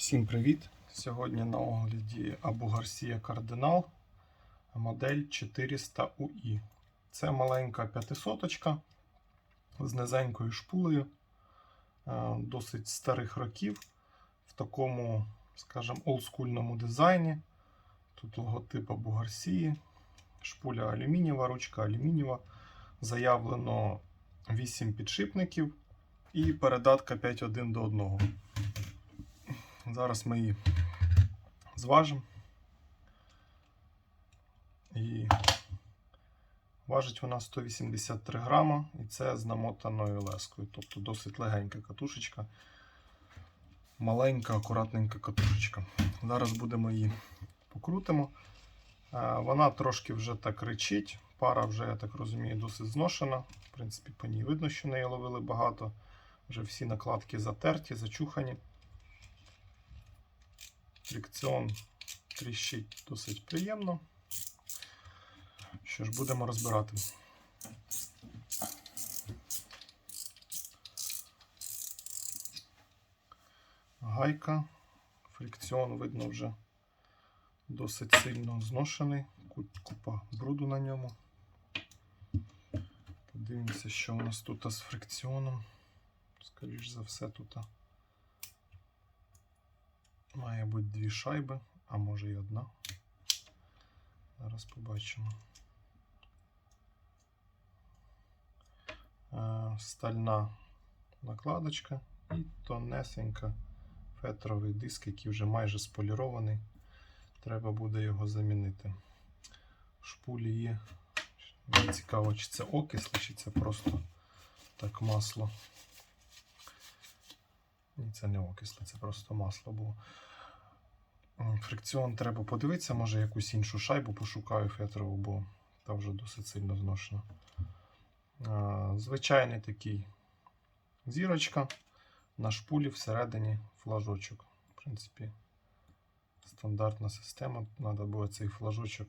Всім привіт! Сьогодні на огляді Abu Garcia Cardinal модель 400 UI. Це маленька п'ятисоточка з низенькою шпулею, е, досить старих років в такому, скажімо, олдскульному дизайні. Тут логотип Abu Garcia, шпуля алюмінієва, ручка алюмінієва. Заявлено 8 підшипників і передатка 5.1 до 1. Зараз ми її зважимо. І важить вона 183 грама, і це з намотаною лескою. Тобто досить легенька катушечка. Маленька, акуратненька катушечка. Зараз будемо її покрутимо. Е, Вона трошки вже так речить. Пара вже, я так розумію, досить зношена. В принципі, по ній видно, що неї ловили багато. Вже всі накладки затерті, зачухані. Фрикціон тріщить досить приємно. Що ж, будемо розбирати. Гайка. Фрикціон, видно, вже досить сильно зношений. Купа бруду на ньому. Подивимося, що у нас тут з фрикціоном. Скоріш за все, тут. Має бути дві шайби, а може і одна. Зараз побачимо. Е, Стальна накладочка і тонесенька фетровий диск, який вже майже сполірований. Треба буде його замінити. В шпулі є. Мені цікаво, чи це окисло, чи це просто так масло. Ні, це не окисле, це просто масло було. Фрикціон треба подивитися, може якусь іншу шайбу пошукаю фетрову, бо та вже досить сильно зношена. Звичайний такий зірочка. На шпулі всередині флажочок. В принципі, стандартна система. Треба було цей флажочок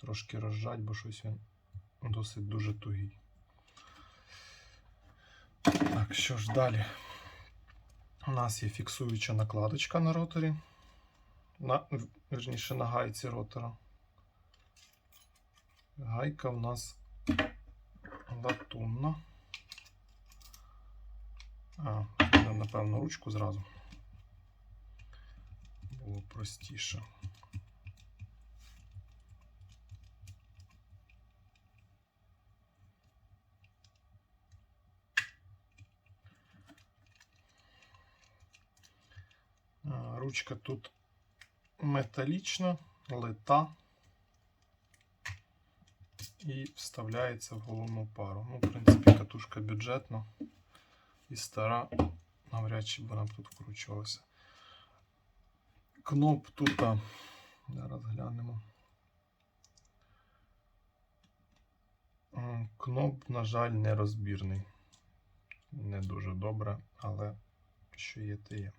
трошки розжати, бо щось він досить дуже тугий. Так, що ж далі? У нас є фіксуюча накладочка на роторі. На, верніше, на гайці ротора. Гайка у нас латунна. А, напевно, ручку зразу. Було простіше. А, Ручка тут металічна, лита і вставляється в головну пару. Ну, в принципі, катушка бюджетна і стара, навряд чи вона б тут вкручувалася. Кноп тут, зараз глянемо. Кноп, на жаль, не розбірний. Не дуже добре, але що є, те є.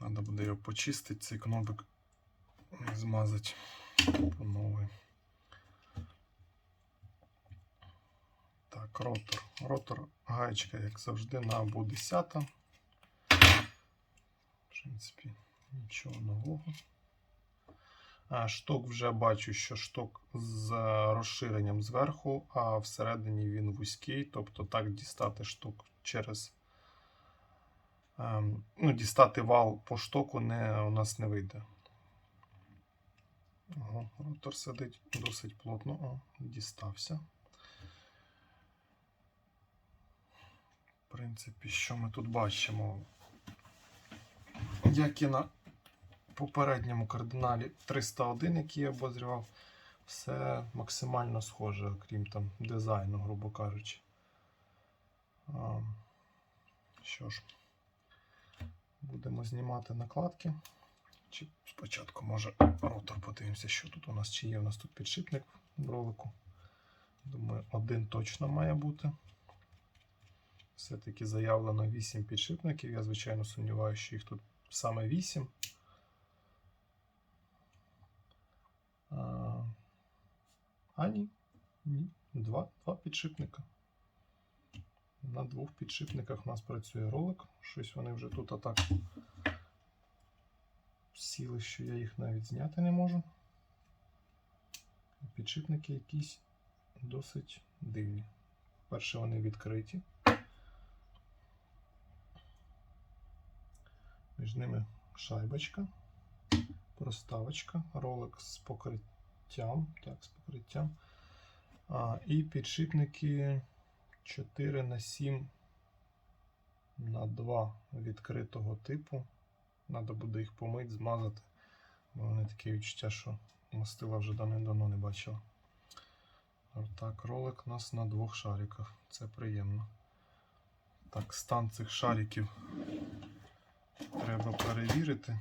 Треба буде його почистити, цей кнопик змазати по новий. Так, ротор. Ротор гаєчка, як завжди, на або 10. В принципі, нічого нового. А, шток вже бачу, що шток з розширенням зверху, а всередині він вузький, тобто так дістати шток через ну, дістати вал по штоку не, у нас не вийде. Ого, ротор сидить досить плотно. О, дістався. В принципі, що ми тут бачимо? Як і на попередньому кардиналі 301, який я обозрівав, все максимально схоже, крім там дизайну, грубо кажучи. Що ж, будемо знімати накладки. Чи спочатку, може, ротор подивимося, що тут у нас, чи є у нас тут підшипник в ролику. Думаю, один точно має бути. Все-таки заявлено 8 підшипників. Я, звичайно, сумніваюся, що їх тут саме 8. А, ні. ні. Два, два підшипника. На двох підшипниках у нас працює ролик. Щось вони вже тут атак сіли, що я їх навіть зняти не можу. Підшипники якісь досить дивні. Перше вони відкриті. Між ними шайбочка, проставочка, ролик з покриттям. Так, з покриттям. А, і підшипники 4 на 7 на 2 відкритого типу. Треба буде їх помити, змазати. Бо вони таке відчуття, що мастила вже давно не бачила. Так, ролик у нас на двох шариках. Це приємно. Так, стан цих шариків треба перевірити.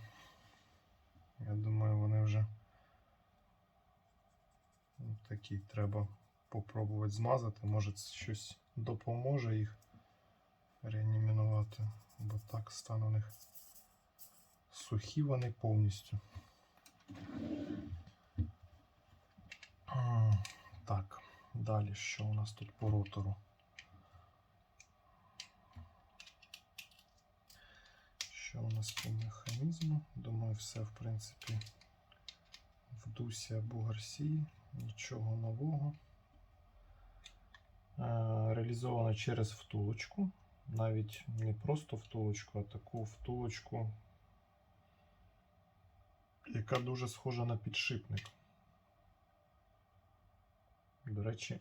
Я думаю, вони вже такі треба попробувати змазати. Може щось допоможе їх реанімінувати, бо так стан у них сухі вони повністю. Так, далі що у нас тут по ротору? Що у нас по механізму? Думаю, все в принципі в дусі або гарсії, нічого нового. Е, Реалізовано через втулочку. Навіть не просто втулочку, а таку втулочку, яка дуже схожа на підшипник. До речі,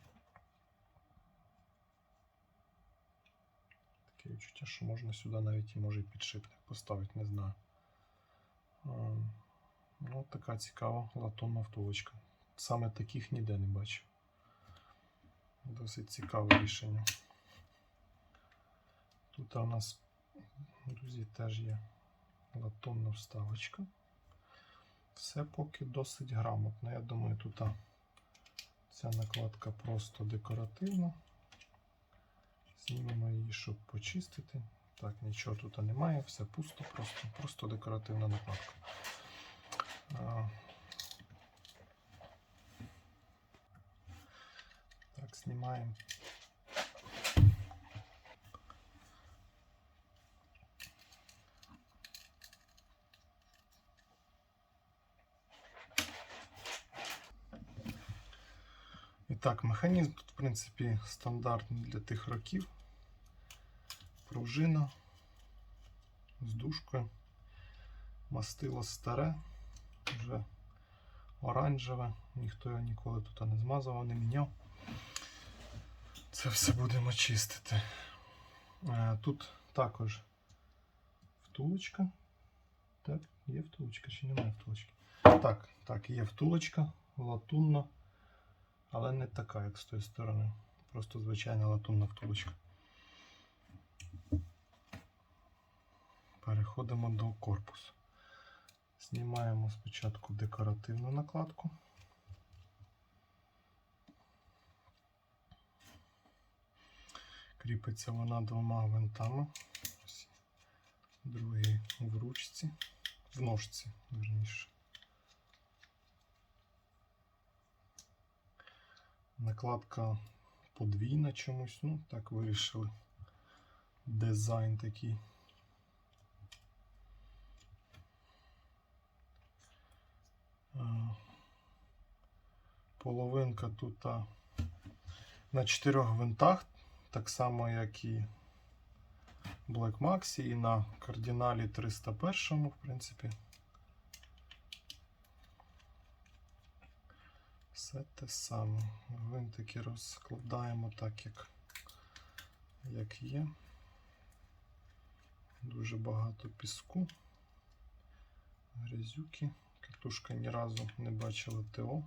таке відчуття, що можна сюди навіть і може і підшипник поставити, не знаю. А, Ну, така цікава латунна втулочка. Саме таких ніде не бачив. Досить цікаве рішення. Тут у нас, друзі, теж є латунна вставочка. Все поки досить грамотно. Я думаю, тут ця накладка просто декоративна. Знімемо її, щоб почистити. Так, нічого тут немає, все пусто, просто, просто декоративна накладка. А, Так, знімаємо. І так, механізм тут, в принципі, стандартний для тих років. Пружина з дужкою. Мастило старе, вже оранжеве, ніхто його ніколи тут не змазував, не міняв. Це все будемо чистити. Е, Тут також втулочка. Так, є втулочка чи немає втулочки? Так, так, є втулочка, латунна, але не така, як з тої сторони. Просто звичайна латунна втулочка. Переходимо до корпусу. Знімаємо спочатку декоративну накладку. Кріпиться вона двома гвинтами. Ось Другий в ручці, в ножці, верніше. Накладка подвійна чомусь, ну так вирішили. Дизайн такий. Е, Половинка тут на чотирьох гвинтах, так само, як і Black Max, і на кардиналі 301, в принципі. Все те саме. Гвинтики розкладаємо так, як, як є. Дуже багато піску, грязюки. Катушка ні разу не бачила ТО.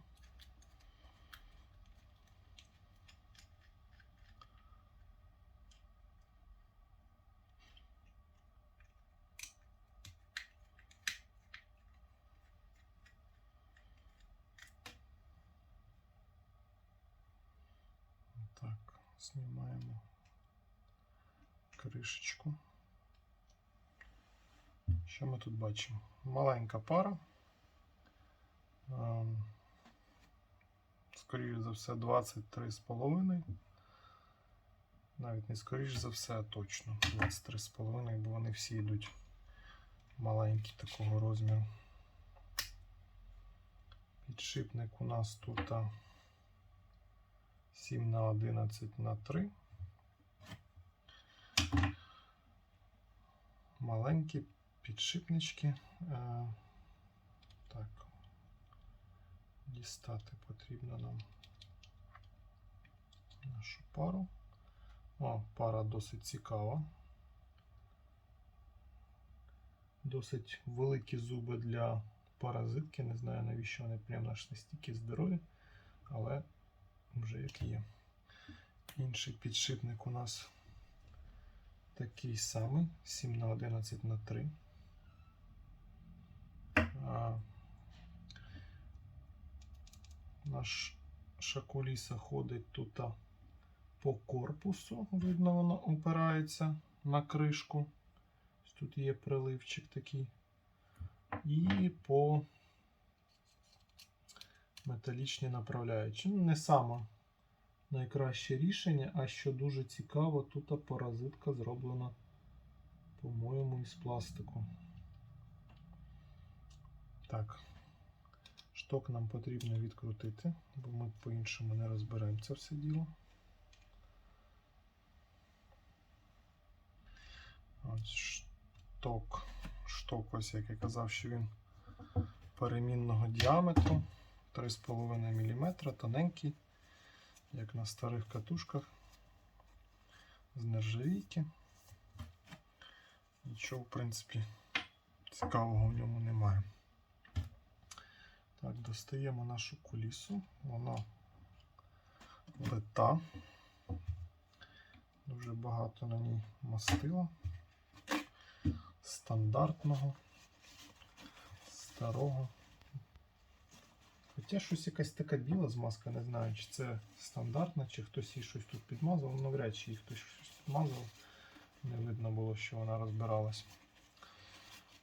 Так, знімаємо кришечку. Що ми тут бачимо? Маленька пара. Ем, Скоріше за все, 23,5. Навіть не скоріш за все, а точно. 23,5, бо вони всі йдуть маленькі такого розміру. Підшипник у нас тут 7 на 11 на 3. Маленькі підшипнички. Е, так. Дістати потрібно нам нашу пару. О, пара досить цікава. Досить великі зуби для паразитки. Не знаю, навіщо вони прямо наш настільки здорові, але вже як є. Інший підшипник у нас такий самий 7 на 11 на 3. А, наш шакуліса ходить тут по корпусу. Видно, воно опирається на кришку. Тут є приливчик такий. І по металічні направляючі. Не саме найкраще рішення, а що дуже цікаво, тут паразитка зроблена, по-моєму, із пластику. Так, шток нам потрібно відкрутити, бо ми по-іншому не розберемо це все діло. Ось шток. Шток, ось як я казав, що він перемінного діаметру 3,5 мм, тоненький, як на старих катушках з нержавійки. Нічого, в принципі, цікавого в ньому немає. Так, достаємо нашу кулісу. Вона лита. Дуже багато на ній мастила. Стандартного, старого. Хоча щось якась така біла змазка, не знаю, чи це стандартна, чи хтось їй щось тут підмазав. Навряд чи їй хтось щось підмазав. Не видно було, що вона розбиралась.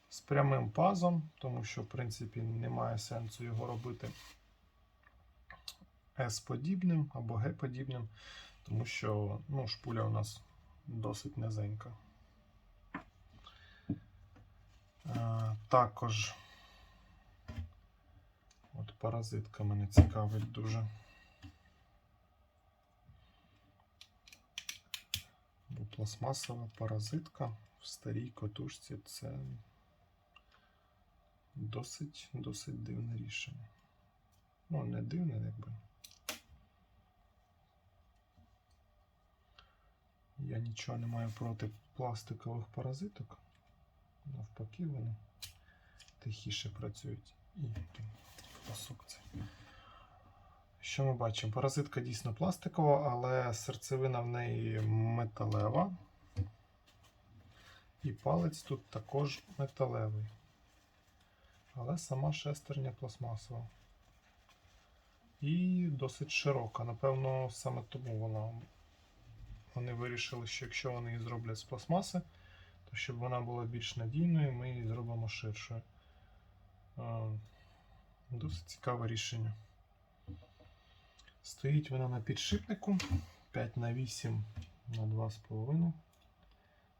З прямим пазом, тому що, в принципі, немає сенсу його робити S-подібним або G-подібним, тому що ну, шпуля у нас досить низенька. Е, Також от паразитка мене цікавить дуже. Бо пластмасова паразитка в старій котушці це досить досить дивне рішення. Ну, не дивне, якби. Я нічого не маю проти пластикових паразиток. Навпаки, вони тихіше працюють. І пасок цей. Що ми бачимо? Паразитка дійсно пластикова, але серцевина в неї металева. І палець тут також металевий. Але сама шестерня пластмасова. І досить широка. Напевно, саме тому вона. Вони вирішили, що якщо вони її зроблять з пластмаси, то щоб вона була більш надійною, ми її зробимо ширшою. Досить цікаве рішення. Стоїть вона на підшипнику 5 на 8 на 2,5.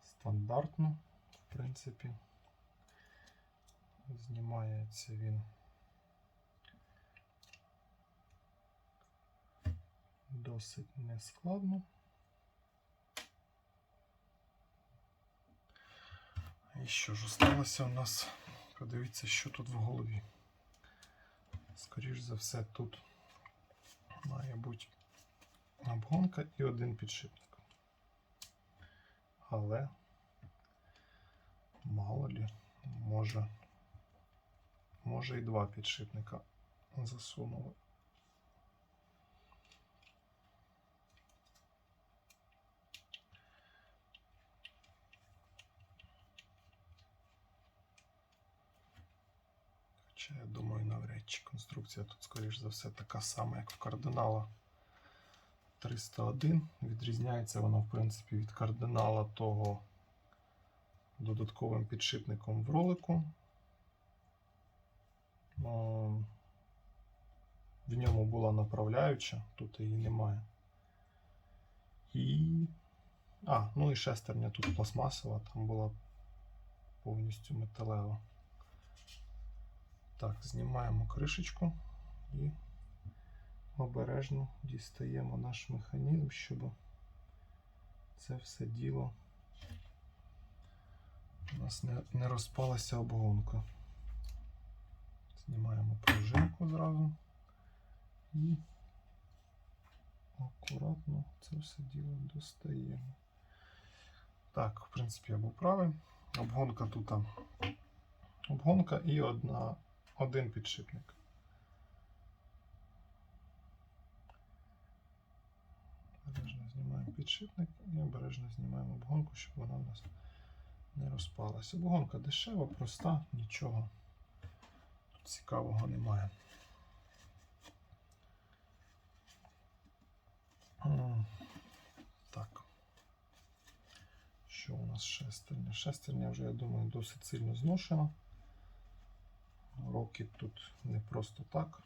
Стандартно, в принципі. Знімається він. Досить нескладно. І що ж осталося у нас? Подивіться, що тут в голові. Скоріш за все, тут має бути обгонка і один підшипник. Але мало лі, може, може і два підшипника засунули. Хоча я думаю, навряд чи конструкція тут, скоріш за все, така сама, як в кардинала 301. Відрізняється вона, в принципі, від кардинала того додатковим підшипником в ролику. В ньому була направляюча, тут її немає. І А, ну і шестерня тут пластмасова, там була повністю металева. Так, знімаємо кришечку і обережно дістаємо наш механізм, щоб це все діло у нас не, не розпалася обгонка. Знімаємо пружинку зразу і акуратно це все діло достаємо. Так, в принципі, я був правий. Обгонка тут обгонка і одна, один підшипник. Обережно знімаємо підшипник і обережно знімаємо обгонку, щоб вона у нас не розпалася. Обгонка дешева, проста, нічого цікавого немає. Так. Що у нас шестерня? Шестерня вже, я думаю, досить сильно зношена. Роки тут не просто так.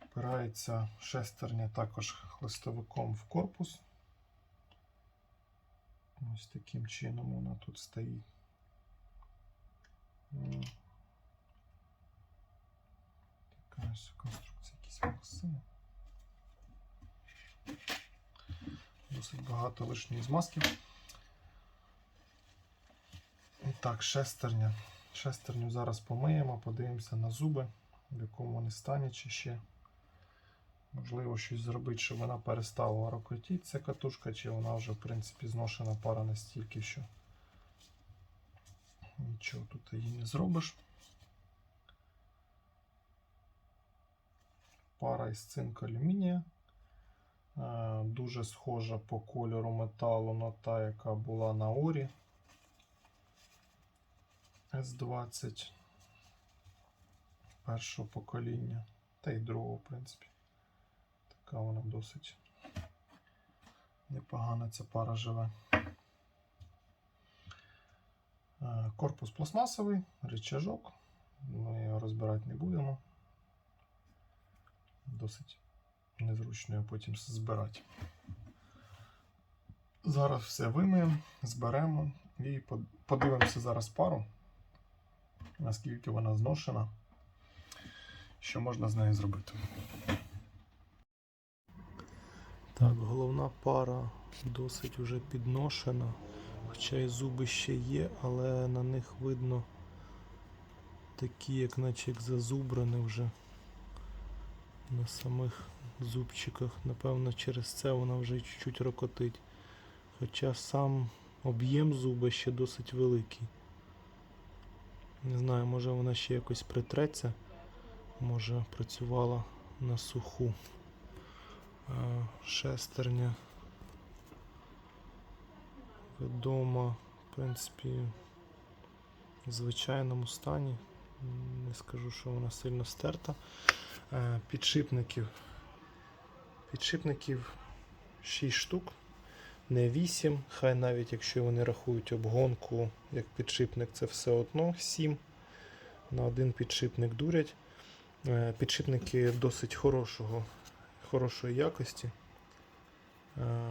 Впирається шестерня також хлистовиком в корпус. Ось таким чином вона тут стоїть. Така ось конструкція якісь волосини. Досить багато лишньої змазки. І так, шестерня. Шестерню зараз помиємо, подивимося на зуби, в якому вони стані чи ще. Можливо, щось зробити, щоб вона перестала рокотіти, ця катушка, чи вона вже, в принципі, зношена пара настільки, що нічого тут її не зробиш. Пара із цинк алюмінія. Е, Дуже схожа по кольору металу на та, яка була на Орі. С20 першого покоління, та й другого, в принципі. Така вона досить непогана ця пара живе. Е, Корпус пластмасовий, рычажок. Ми його розбирати не будемо. Досить незручно його потім збирати. Зараз все вимиємо, зберемо і подивимося зараз пару, наскільки вона зношена, що можна з нею зробити. Так, головна пара досить вже підношена, хоча і зуби ще є, але на них видно такі, як наче як зазубрані вже на самих зубчиках. Напевно, через це вона вже чуть-чуть рокотить. Хоча сам об'єм зуба ще досить великий. Не знаю, може вона ще якось притреться, може працювала на суху. Е, Шестерня відома, в принципі, в звичайному стані. Не скажу, що вона сильно стерта. Е, Підшипників. Підшипників 6 штук, не 8. Хай навіть якщо вони рахують обгонку як підшипник, це все одно 7. На один підшипник дурять. Е, Підшипники досить хорошого, хорошої якості. Е,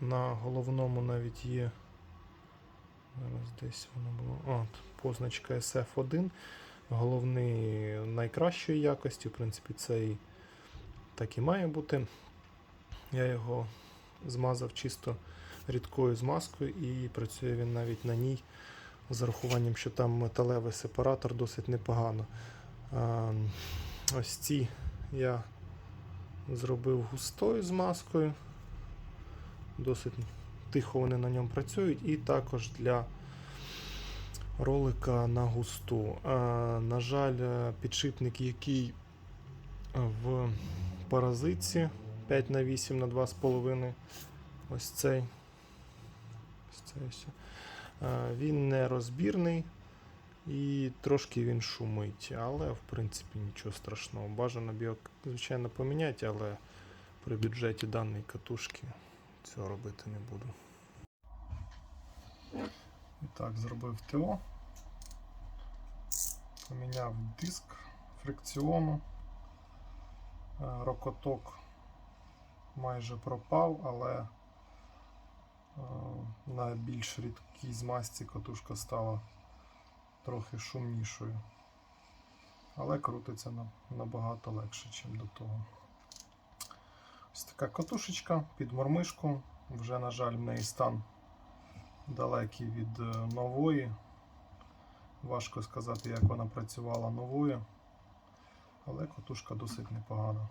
На головному навіть є. Зараз десь воно було. А, позначка SF1. Головний найкращої якості, в принципі, це так і має бути. Я його змазав чисто рідкою змазкою і працює він навіть на ній з урахуванням, що там металевий сепаратор досить непогано. Ось ці я зробив густою змазкою. Досить тихо вони на ньому працюють. І також для ролика на густу. На жаль, підшипник, який в паразитці 5 на 8 на 2,5. Ось цей. Ось цей ось. Е, Він не розбірний і трошки він шумить, але в принципі нічого страшного. Бажано б його, звичайно, поміняти, але при бюджеті даної катушки цього робити не буду. І так, зробив ТО. Поміняв диск фрикціону. Е, Рокоток майже пропав, але Е, На більш рідкій змазці катушка стала трохи шумнішою. Але крутиться набагато легше, ніж до того. Ось така катушечка під мормишку. Вже, на жаль, в неї стан далекий від е, нової. Важко сказати, як вона працювала новою. Але катушка досить непогана.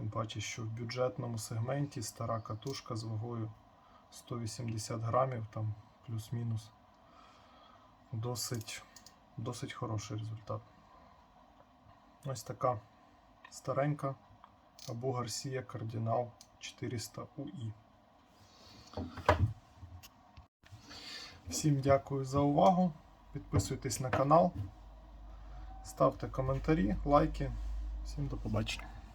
Тим паче, що в бюджетному сегменті стара катушка з вагою 180 грамів, там плюс-мінус. Досить, досить хороший результат. Ось така старенька або Гарсія Кардинал 400 UI. Всім дякую за увагу. Підписуйтесь на канал, ставте коментарі, лайки. Всім до побачення.